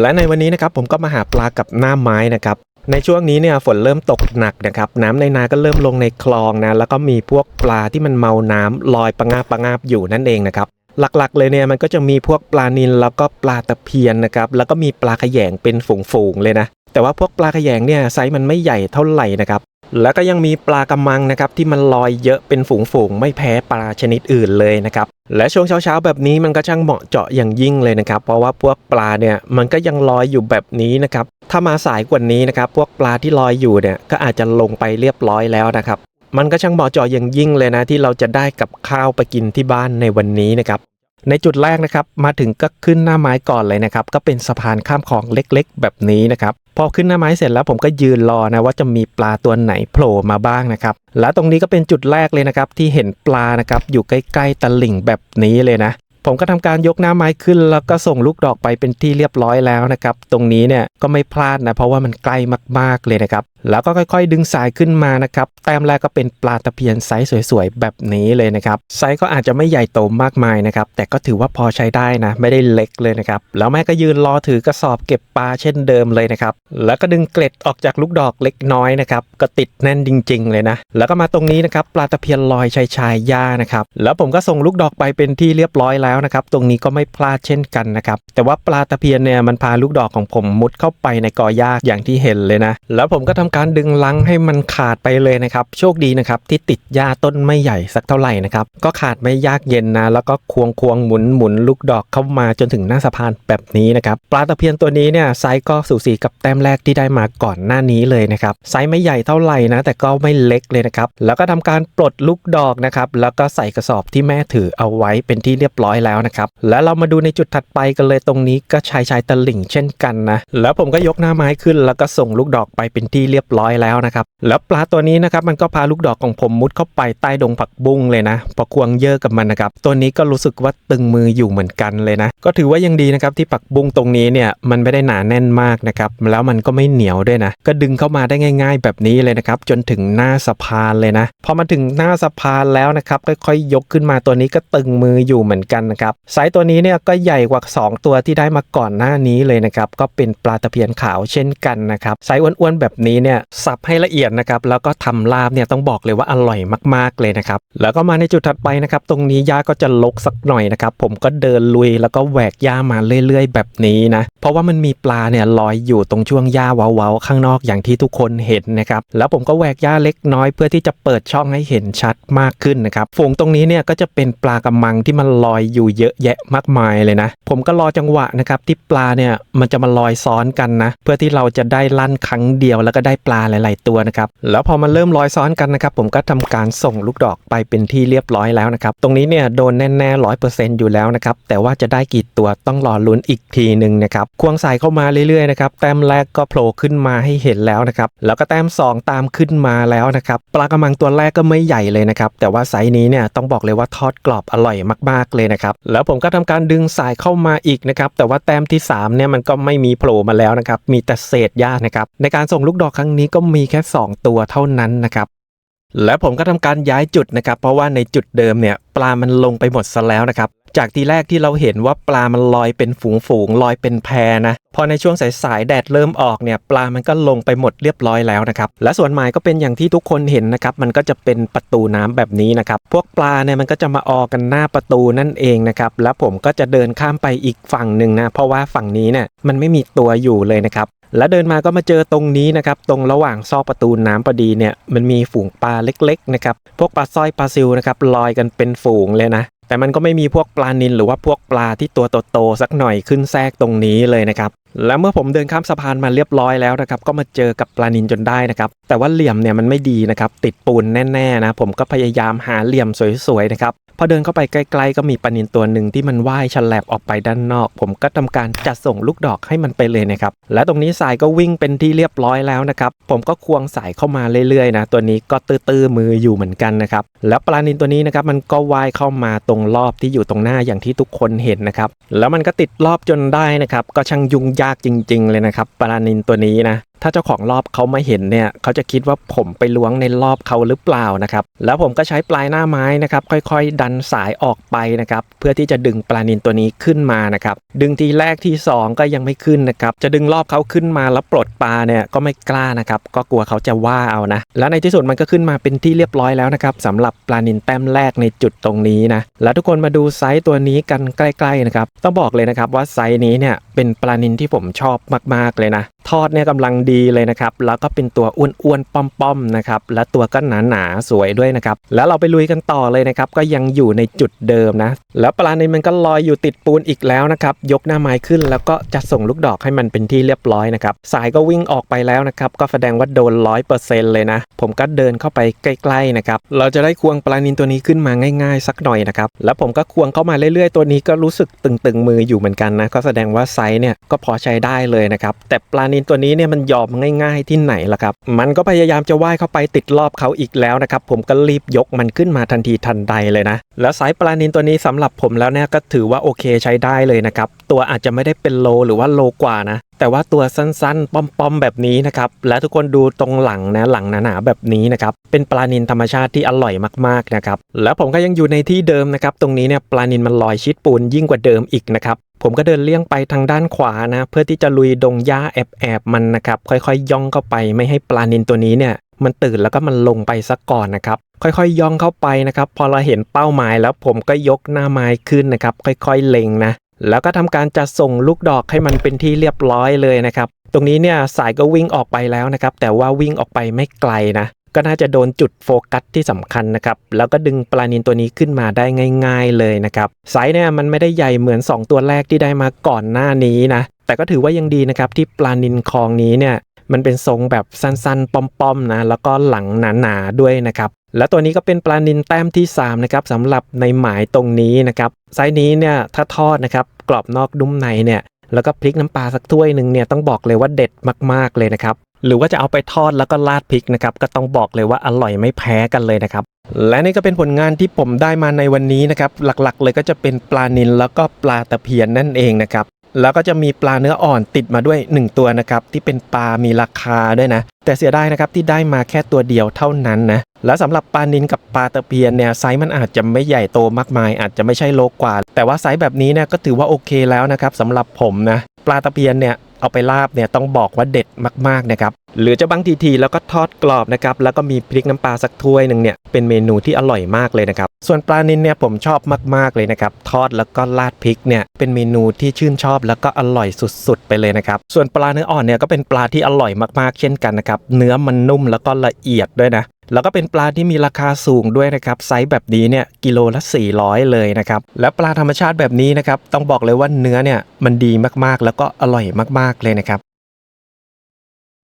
และในวันนี้นะครับผมก็มาหาปลากับหน้าไม้นะครับในช่วงนี้เนี่ยฝนเริ่มตกหนักนะครับน้ำในนาก็เริ่มลงในคลองนะแล้วก็มีพวกปลาที่มันเมาน้ำลอยประงาบประงาบอยู่นั่นเองนะครับหลักๆเลยเนี่ยมันก็จะมีพวกปลานิลแล้วก็ปลาตะเพียนนะครับแล้วก็มีปลาขยงเป็นฝูงๆเลยนะแต่ว่าพวกปลาขยงเนี่ยไซส์มันไม่ใหญ่เท่าไหร่นะครับ แล้วก็ยังมีปลากระมังนะครับที่มันลอยเยอะเป็นฝูงๆไม่แพ้ปลาชนิดอื่นเลยนะครับและช่วงเช้าๆแบบนี้มันก็ช่างเหมาะเจาะอย่างยิ่งเลยนะครับ เพราะว่าพวกปลาเนี่ยมันก็ยังลอยอยู่แบบนี้นะครับถ้ามาสายกว่านี้นะครับพวกปลาที่ลอยอยู่เนี่ยก็อาจจะลงไปเรียบร้อยแล้วนะครับมันก็ช่างเหมาะเจาะอย่างยิ่งเลยนะที่เราจะได้กับข้าวไปกินที่บ้านในวันนี้นะครับในจุดแรกนะครับมาถึงก็ขึ้นหน้าไม้ก่อนเลยนะครับก็เป็นสะพานข้ามคลองเล็กๆ แบบนี้นะครับ พอขึ้นหน้าไม้เสร็จแล้วผมก็ยืนรอนะว่าจะมีปลาตัวไหนโผล่มาบ้างนะครับและตรงนี้ก็เป็นจุดแรกเลยนะครับที่เห็นปลานะครับอยู่ใกล้ๆตลิ่งแบบนี้เลยนะผมก็ทำการยกหน้าไม้ขึ้น แล้วก็ส่งลูกดอกไปเป็นที่เรียบร้อยแล้วนะครับ ตรงนี้เนี่ยก็ไม่พลาดนะเพราะว่ามันใกล้มากๆเลยนะครับ แล้วก็ค่อยๆ ดึงสายขึ้นมานะครับ แต้มแรกก็เป็นปลาตะเพียนไซส์สวยๆ แบบนี้เลยนะครับ ไซส์ก็อาจจะไม่ใหญ่โตมากมายนะครับ แต่ก็ถือว่าพอใช้ได้นะ ไม่ได้เล็กเลยนะครับ แล้วแม่ก็ยืนรอถือกระสอบเก็บปลาเช่นเดิมเลยนะครับ แล้วก็ดึงเกล็ดออกจากลูกดอกเล็กน้อยนะครับ ก็ติดแน่นจริง ๆ เลยนะ แล้วก็มาตรงนี้นะครับ ปลาตะเพียนลอยชายชายหญ้านะครับ แล้วผมก็ส่งลูกดอกไปเป็นที่เรียบร้อยแล้วนะครับ ตรงนี้ก็ไม่พลาดเช่นกันนะครับ แต่ว่าปลาตะเพียนเนี่ยมันพาลูกดอกของผมมุดเข้าไปในกอหญ้าอย่างที่เห็นเลยนะ แล้วผมก็ทำการดึงลังให้มันขาดไปเลยนะครับ โชคดีนะครับที่ติดหญ้าต้นไม่ใหญ่สักเท่าไหร่นะครับ ก็ขาดไม่ยากเย็นนะ แล้วก็ควงควงหมุนหมุนลูกดอกเข้ามาจนถึงหน้าสะพานแบบนี้นะครับ ปลาตะเพียนตัวนี้เนี่ยไซส์ก็สูสีกับแต้มแรกที่ได้มาก่อนหน้านี้เลยนะครับไซส์ไม่ใหญ่เท่าไหร่นะ แต่ก็ไม่เล็กเลยนะครับ แล้วก็ทำการปลดลูกดอกนะครับ แล้วก็ใส่กระสอบที่แม่ถือเอาไว้เป็นที่เรียบร้อยแล้วนะครับ แล้วเรามาดูในจุดถัดไปกันเลยตรงนี้ก็ชายชายตะลิ่งเช่นกันนะ แล้วผมก็ยกหน้าไม้ขึ้น แล้วก็ส่งลูกดอกไปเป็นที่เรียบร้อยแล้วนะครับแล้วปลาตัวนี้นะครับมันก็พาลูกดอกของผมมุดเข้าไปใต้ดงผักบุ้งเลยนะพอควงเยอะกับมันนะครับตัวนี้ก็รู้สึกว่าตึงมืออยู่เหมือนกันเลยนะ ก็ถือว่ายังดีนะครับที่ผักบุ้งตรงนี้เนี่ยมันไม่ได้หนาแน่นมากนะครับแล้วมันก็ไม่เหนียวด้วยนะ ก็ดึงเข้ามาได้ง่าย ๆ แบบนี้เลยนะครับจนถึงหน้าสะพานเลยนะพอมาถึงหน้าสะพานแล้วนะครับค่อยๆยกขึ้นมาตัวนี้ก็ตึงมืออยู่เหมือนกันนะครับไซส์ตัวนี้เนี่ยก็ใหญ่กว่า 2 ตัวที่ได้มาก่อนหน้านี้เลยนะครับก็เป็นปลาตะเพียนขาวเช่นกันนะครับไซส์อ้วนๆแบบนี้เนี่ยสับให้ละเอียดนะครับแล้วก็ทำลาบเนี่ยต้องบอกเลยว่าอร่อยมากๆเลยนะครับแล้วก็มาในจุดถัดไปนะครับตรงนี้หญ้าก็จะลกสักหน่อยนะครับผมก็เดินลุยแล้วก็แหวกหญ้ามาเรื่อย ๆ แบบนี้นะเพราะว่ามันมีปลาเนี่ยลอยอยู่ตรงช่วงหญ้าเว้าๆข้างนอกอย่างที่ทุกคนเห็นนะครับแล้วผมก็แหวกหญ้าเล็กน้อยเพื่อที่จะเปิดช่องให้เห็นชัดมากขึ้นนะครับฝูงตรงนี้เนี่ยก็จะเป็นปลากระมังที่มันลอยอยู่เยอะแยะมากมายเลยนะ ผมก็รอจังหวะนะครับที่ปลาเนี่ยมันจะมาลอยซ้อนกันนะ เพื่อที่เราจะได้ลั่นครั้งเดียวแล้วก็ได้ปลาหลาย ๆ ตัวนะครับแล้วพอมันเริ่มลอยซ้อนกันนะครับผมก็ทำการส่งลูกดอกไปเป็นที่เรียบร้อยแล้วนะครับตรงนี้เนี่ยโดนแน่ๆร้อยเปอร์เซ็นต์อยู่แล้วนะครับแต่ว่าจะได้กี่ตัวต้องรอลุ้นอีกทีหนึ่งนะครับควงสายเข้ามาเรื่อย ๆ นะครับแต้มแรกก็โผล่ขึ้นมาให้เห็นแล้วนะครับแล้วก็แต้ม 2 ตามขึ้นมาแล้วนะครับปลากระมังตัวแรกก็ไม่ใหญ่เลยนะครับแต่ว่าไซส์นี้เนี่ยต้องบอกเลยว่าทอดกรอบอร่อยมากๆเลยนะครับแล้วผมก็ทำการดึงสายเข้ามาอีกนะครับแต่ว่าแต้มที่3เนี่ยมันก็ไม่มีโผล่มาแล้วนะครับมีแต่เศษหญ้านะครับในการส่งลูกดอกครั้งทั้งนี้ก็มีแค่ 2 ตัวเท่านั้นนะครับ และผมก็ทำการย้ายจุดนะครับ เพราะว่าในจุดเดิมเนี่ยปลามันลงไปหมดซะแล้วนะครับ จากทีแรกที่เราเห็นว่าปลามันลอยเป็นฝูงๆลอยเป็นแพนะพอในช่วงสายๆแดดเริ่มออกเนี่ยปลามันก็ลงไปหมดเรียบร้อยแล้วนะครับ และส่วนหมายก็เป็นอย่างที่ทุกคนเห็นนะครับมันก็จะเป็นประตูน้ำแบบนี้นะครับพวกปลาเนี่ยมันก็จะมาออกกันหน้าประตูนั่นเองนะครับแล้วผมก็จะเดินข้ามไปอีกฝั่งหนึ่งนะเพราะว่าฝั่งนี้เนี่ยมันไม่มีตัวอยู่เลยนะครับแล้วเดินมาก็มาเจอตรงนี้นะครับ ตรงระหว่างซอกประตูน้ำพอดีเนี่ยมันมีฝูงปลาเล็กๆนะครับ พวกปลาสร้อยปลาซิวนะครับลอยกันเป็นฝูงเลยนะ แต่มันก็ไม่มีพวกปลานิลหรือว่าพวกปลาที่ตัวโตๆสักหน่อยขึ้นแทรกตรงนี้เลยนะครับ แล้วเมื่อผมเดินข้ามสะพานมาเรียบร้อยแล้วนะครับ ก็มาเจอกับปลานินจนได้นะครับ แต่ว่าเหลี่ยมเนี่ยมันไม่ดีนะครับ ติดปูนแน่ๆนะ ผมก็พยายามหาเหลี่ยมสวยๆนะครับ พอเดินเข้าไปใกล้ๆก็มีปลานินตัวหนึ่งที่มันว่ายฉลับออกไปด้านนอก ผมก็ทำการจัดส่งลูกดอกให้มันไปเลยนะครับ และตรงนี้สายก็วิ่งเป็นที่เรียบร้อยแล้วนะครับ ผมก็ควงสายเข้ามาเรื่อยๆนะตัวนี้ก็ตื้อๆมืออยู่เหมือนกันนะครับ แล้วปลานินตัวนี้นะครับมันก็ว่ายเข้ามาตรงรอบที่อยู่ตรงหน้าอย่างที่ทุกคนเห็นนะครับ แล้วมันก็ติดรอบจนได้นะครับ ก็ช่างยุ่งยากจริง ๆ เลยนะครับปลานินตัวนี้นะ ถ้าเจ้าของรอบเขามาเห็นเนี่ยเขาจะคิดว่าผมไปล้วงในรอบเขาหรือเปล่านะครับแล้วผมก็ใช้ปลายหน้าไม้นะครับค่อยๆ ดันสายออกไปนะครับเพื่อที่จะดึงปลานินตัวนี้ขึ้นมานะครับดึงทีแรกที่สองก็ยังไม่ขึ้นนะครับจะดึงรอบเขาขึ้นมาแล้วปลดปลาเนี่ยก็ไม่กล้านะครับก็กลัวเขาจะว่าเอานะแล้วในที่สุดมันก็ขึ้นมาเป็นที่เรียบร้อยแล้วนะครับสำหรับปลานินแต้มแรกในจุดตรงนี้นะแล้วทุกคนมาดูไซส์ตัวนี้กันใกล้ๆนะครับต้องบอกเลยนะครับว่าไซส์นี้เนี่ยเป็นปลานินที่ผมชอบมากๆเลยนะ ทอดเนี่ยกำลังดีเลยนะครับ แล้วก็เป็นตัวอ้วนๆป้อมๆนะครับ และตัวก็หนาๆสวยด้วยนะครับ แล้วเราไปลุยกันต่อเลยนะครับ ก็ยังอยู่ในจุดเดิมนะ แล้วปลานินมันก็ลอยอยู่ติดปูนอีกแล้วนะครับ ยกหน้าไม้ขึ้นแล้วก็จะส่งลูกดอกให้มันเป็นที่เรียบร้อยนะครับ สายก็วิ่งออกไปแล้วนะครับ ก็แสดงว่าโดนร้อยเปอร์เซ็นต์เลยนะ ผมก็เดินเข้าไปใกล้ๆนะครับ เราจะได้ควงปลานินตัวนี้ขึ้นมาง่าย ๆ สักหน่อยนะครับ แล้วผมก็ควงเข้ามาเรื่อยๆ ตัวนี้ก็รู้สึกตึงๆมืออยู่เหมือนกันนะ ก็แสดงว่าไซส์เนี่ยก็พอใช้ได้เลยนะครับ แต่ปลานินตัวนี้เนี่ยมันยอมง่าย ๆที่ไหนล่ะครับ มันก็พยายามจะว่ายเข้าไปติดรอบเขาอีกแล้วนะครับ ผมก็รีบยกมันขึ้นมาทันทีทันใดเลยนะ แล้วไซส์ปลานินตัวนี้สำหรับผมแล้วเนี่ยก็ถือว่าโอเคใช้ได้เลยนะครับ ตัวอาจจะไม่ได้เป็นโลหรือว่าโลกว่านะแต่ว่าตัวสั้นๆ ป้อมๆ แบบนี้นะครับ และทุกคนดูตรงหลังนะหลังหนาๆ แบบนี้นะครับ เป็นปลานินธรรมชาติที่อร่อยมากๆนะครับ แล้วผมก็ยังอยู่ในที่เดิมนะครับ ตรงนี้เนี่ยปลานินมันลอยชิดปูนยิ่งกว่าเดิมอีกนะครับ ผมก็เดินเลี่ยงไปทางด้านขวานะ เพื่อที่จะลุยดงหญ้าแอบๆมันนะครับ ค่อยๆย่องเข้าไปไม่ให้ปลานินตัวนี้เนี่ยมันตื่นแล้วก็มันลงไปซะก่อนนะครับ ค่อยๆย่องเข้าไปนะครับ พอเราเห็นเป้าหมายแล้วผมก็ยกหน้าไม้ขึ้นนะครับ ค่อยๆเล็งนะ แล้วก็ทำการจะส่งลูกดอกให้มันเป็นที่เรียบร้อยเลยนะครับ ตรงนี้เนี่ยสายก็วิ่งออกไปแล้วนะครับ แต่ว่าวิ่งออกไปไม่ไกลนะ ก็น่าจะโดนจุดโฟกัสที่สำคัญนะครับ แล้วก็ดึงปลานินตัวนี้ขึ้นมาได้ง่าย ๆเลยนะครับ ไซส์เนี่ยมันไม่ได้ใหญ่เหมือน 2 ตัวแรกที่ได้มาก่อนหน้านี้นะ แต่ก็ถือว่ายังดีนะครับที่ปลานินคลองนี้เนี่ยมันเป็นทรงแบบสั้นๆ ป้อมๆนะ แล้วก็หลังหนาๆด้วยนะครับ และตัวนี้ก็เป็นปลานินแต้มที่ 3 นะครับสำหรับในหมายตรงนี้นะครับ ไซส์นี้เนี่ยถ้าทอดนะครับกรอบนอกนุ่มในเนี่ยแล้วก็พริกน้ำปลาสักถ้วยหนึ่งเนี่ยต้องบอกเลยว่าเด็ดมากๆเลยนะครับ หรือว่าจะเอาไปทอดแล้วก็ราดพริกนะครับก็ต้องบอกเลยว่าอร่อยไม่แพ้กันเลยนะครับ และนี่ก็เป็นผลงานที่ผมได้มาในวันนี้นะครับหลักๆ เลยก็จะเป็นปลานิลแล้วก็ปลาตะเพียนนั่นเองนะครับแล้วก็จะมีปลาเนื้ออ่อนติดมาด้วย 1 ตัวนะครับที่เป็นปลามีราคาด้วยนะ แต่เสียดายนะครับที่ได้มาแค่ตัวเดียวเท่านั้นนะแล้วสำหรับปลานินกับปลาตะเพียนเนี่ยไซส์มันอาจจะไม่ใหญ่โตมากมาย อาจจะไม่ใช่โลกว่า แต่ว่าไซส์แบบนี้เนี่ยก็ถือว่าโอเคแล้วนะครับสำหรับผมนะปลาตะเพียนเนี่ย เอาไปลาบเนี่ยต้องบอกว่าเด็ดมากๆนะครับหรือจะบางทีๆแล้วก็ทอดกรอบนะครับแล้วก็มีพริกน้ำปลาสักถ้วยหนึ่งเนี่ยเป็นเมนูที่อร่อยมากเลยนะครับส่วนปลานินเนี่ยผมชอบมากๆเลยนะครับทอดแล้วก็ราดพริกเนี่ยเป็นเมนูที่ชื่นชอบแล้วก็อร่อยสุดๆ ไปเลยนะครับส่วนปลาเนื้ออ่อนเนี่ยก็เป็นปลาที่อร่อยมากๆเช่นกันนะครับเนื้อมันนุ่มแล้วก็ละเอียดด้วยนะ แล้วก็เป็นปลาที่มีราคาสูงด้วยนะครับไซส์แบบนี้เนี่ยกิโลละ 400 เลยนะครับและปลาธรรมชาติแบบนี้นะครับต้องบอกเลยว่าเนื้อเนี่ยมันดีมากๆ แล้วก็อร่อยมากๆเลยนะครับ